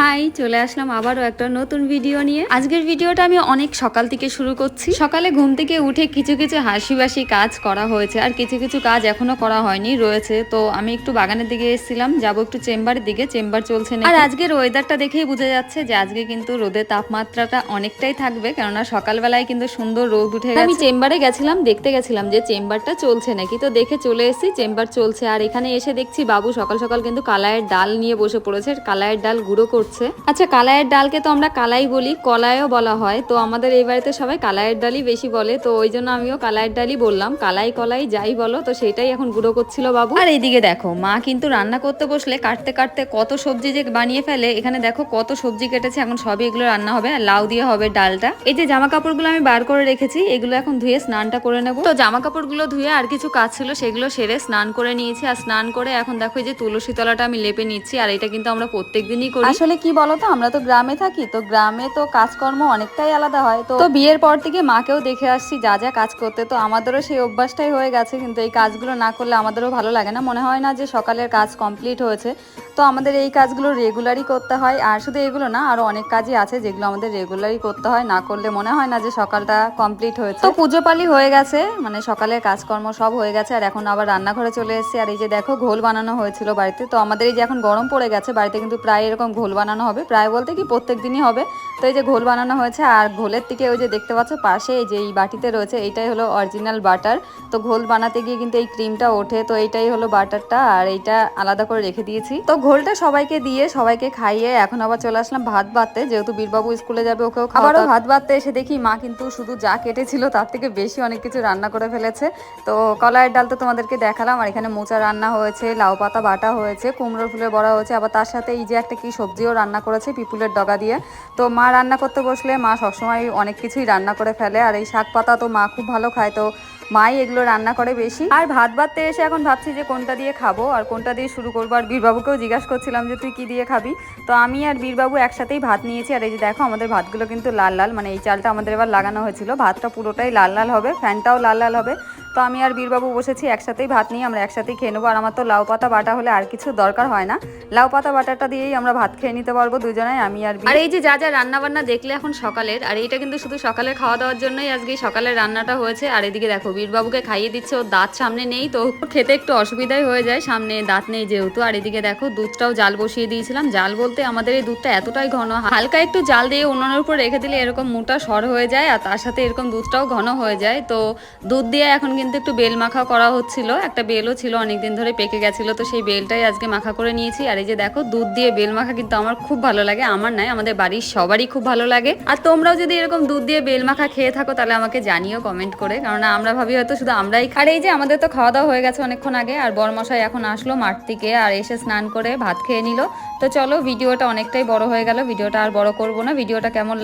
High চলে আসলাম আবারও একটা নতুন ভিডিও নিয়ে। আজকের ভিডিওটা আমি অনেক সকাল থেকে শুরু করছি। সকালে ঘুম থেকে উঠে কিছু কিছু হাসি বাসি কাজ করা হয়েছে আর কিছু কিছু কাজ এখনও করা হয়নি রয়েছে। তো আমি একটু বাগানের দিকে এসেছিলাম যাব একটু চেম্বারের দিকে চেম্বার চলছে না আর আজকের ওয়েদারটা দেখেই বোঝা যাচ্ছে যে আজকে কিন্তু রোদের তাপমাত্রাটা অনেকটাই থাকবে কেননা সকালবেলায় কিন্তু সুন্দর রোদ উঠে আমি চেম্বারে গেছিলাম দেখতে গেছিলাম যে চেম্বারটা চলছে নাকি। তো দেখে চলে এসেছি চেম্বার চলছে। আর এখানে এসে দেখছি বাবু সকাল সকাল কিন্তু কালায়ের ডাল নিয়ে বসে পড়েছে। কালায়ের ডাল গুঁড়ো করছে। আচ্ছা কালায়ের ডালকে তো আমরা কালাই বলি কলাইও বলা হয়। তো আমাদের এই বাড়িতে সবাই কালায়ের ডালই বেশি বলে তো ওই জন্য আমিও কালায়ের ডালই বললাম। কালাই কলাই যাই বলো তো সেটাই এখন গুঁড়ো করছিল বাবু। আর এইদিকে দেখো মা কিন্তু রান্না করতে বসলে কাটতে কাটতে কত সবজি যে বানিয়ে ফেলে এখানে দেখো কত সবজি কেটেছে এখন সবই এগুলো রান্না হবে আর লাউ দিয়ে হবে ডালটা। এই যে জামা কাপড়গুলো আমি বার করে রেখেছি এগুলো এখন ধুয়ে স্নানটা করে নেব। তো জামা কাপড়গুলো ধুয়ে আর কিছু কাজ ছিল সেগুলো সেরে স্নান করে নিয়েছি আর স্নান করে এখন দেখো এই যে তুলসী তলাটা আমি লেপে নিচ্ছি আর এটা কিন্তু আমরা প্রত্যেক দিনই করি আসলে কি বলতো? আমরা তো গ্রামে থাকি, তো গ্রামে তো কাজকর্ম অনেকটাই আলাদা হয়। তো বিয়ের পর থেকে মাকেও দেখে আসছি, যা যা কাজ করতে। তো আমাদেরও সেই অভ্যাসটাই হয়ে গেছে, কিন্তু এই কাজগুলো না করলে আমাদেরও ভালো লাগে না। মনে হয় না যে সকালের কাজ কমপ্লিট হয়েছে। তো আমাদের এই কাজগুলো রেগুলারই করতে হয়, আর শুধু এগুলো না, আরও অনেক কাজই আছে যেগুলো আমাদের রেগুলারই করতে হয়। না করলে মনে হয় না যে সকালটা কমপ্লিট হয়েছে। তো পুজো পালি হয়ে গেছে মানে সকালের কাজকর্ম সব হয়ে গেছে, আর এখন আবার রান্নাঘরে চলে এসেছি। আর এই যে দেখো, ঘোল বানানো হয়েছিল বাড়িতে। তো আমাদের এই যে এখন গরম পড়ে গেছে, বাড়িতে কিন্তু প্রায় এরকম ঘোল বানানো হবে। প্রায় বলতে কি প্রত্যেক দিনই হবে। তো এই যে ঘোল বানানো হয়েছে আর ঘোলের থেকে ওই যে দেখতে পাচ্ছ পাশে এই যে এই বাটিতে রয়েছে এইটাই হলো অরিজিনাল বাটার তো ঘোল বানাতে গিয়ে কিন্তু এই ক্রিমটা ওঠে। তো এইটাই হলো বাটারটা আর এইটা আলাদা করে রেখে দিয়েছি। তো ঘোলটা সবাইকে দিয়ে সবাইকে খাইয়ে এখন আবার চলে আসলাম ভাত বাড়তে। যেহেতু বীরবাবু স্কুলে যাবে ওকেও আবারও ভাত বাড়তে এসে দেখি মা কিন্তু শুধু যা কেটেছিল তার থেকে বেশি অনেক কিছু রান্না করে ফেলেছে। তো কলাইয়ের ডাল তো তোমাদেরকে দেখালাম আর এখানে মোচা রান্না হয়েছে লাউ পাতা বাটা হয়েছে কুমড়ো ফুলের বড়া হয়েছে। আবার তার সাথে এই যে একটা কি সবজিও রান্না করেছি পিপুলের ডগা দিয়ে। তো মা রান্না করতে বসলে মা সবসময় অনেক কিছুই রান্না করে ফেলে। আর এই শাক পাতা তো মা খুব ভালো খায়, তো মাই এগুলো রান্না করে বেশি। আর ভাত ভাততে এসে এখন ভাবছি যে কোনটা দিয়ে খাব, আর কোনটা দিয়ে শুরু করব। আর বীরবাবুকেও জিজ্ঞাসা করছিলাম যে তুই কি দিয়ে খাবি? তো আমি আর বীরবাবু একসাথেই ভাত নিয়েছি। আর এই যে দেখো আমাদের ভাতগুলো কিন্তু লাল লাল মানে এই চালটা আমাদের এবার লাগানো হয়েছিল। ভাতটা পুরোটাই লাল লাল হবে, ফ্যানটাও লাল লাল হবে। তো আমি আর বীরবাবু বসেছি, একসাথেই ভাত নিয়ে আমরা একসাথেই খেয়ে নেব। আর আমার তো লাউ পাতা বাটা হলে আর কিছু দরকার হয় না। লাউ পাতা বাটাটা দিয়েই আমরা ভাত খেয়ে নিতে পারব দুজনেই আমি আর আর এই যে যা যা রান্না বান্না দেখলে এখন সকালের, আর এইটা কিন্তু শুধু সকালে খাওয়া দাওয়ার জন্যই আজকে সকালের রান্নাটা হয়েছে। আর এদিকে দেখো, বীরবাবুকে খাইয়ে দিচ্ছে, ওর দাঁত সামনে নেই তো খেতে একটু অসুবিধাই হয়ে যায়, সামনে দাঁত নেই যেহেতু। আর এদিকে দেখো, দুধটাও জাল বসিয়ে দিয়েছিলাম। জাল বলতে আমাদের এই দুধটা এতটাই ঘন, হালকা একটু জাল দিয়ে উনুনের উপর রেখে দিলে এরকম মোটা সর হয়ে যায়, আর তার সাথে এরকম দুধটাও ঘন হয়ে যায়। তো দুধ দিয়ে এখন কিন্তু একটু বেল মাখা করা হচ্ছিল। একটা বেলও ছিল, অনেকদিন ধরে পেকে গেছিল, তো সেই বেলটাই আজকে মাখা করে নিয়েছি। আর এই যে দেখো, দুধ দিয়ে বেল মাখা কিন্তু আমার খুব ভালো লাগে, আমার নয়, আমাদের বাড়ির সবারই খুব ভালো লাগে। আর তোমরাও যদি এরকম দুধ দিয়ে বেল মাখা খেয়ে থাকো, তাহলে আমাকে জানিও কমেন্ট করে কারণ আমরা ভাবি হয়তো শুধু আমরাই। আর এই যে আমাদের তো খাওয়া দাওয়া হয়ে গেছে অনেকক্ষণ আগে, আর বরমশাই এখন আসলো মাঠ থেকে আর এসে স্নান করে ভাত খেয়ে নিল। তো চলো, ভিডিওটা অনেকটাই বড় হয়ে গেল, ভিডিওটা আর বড় করব না, ভিডিওটা কেমন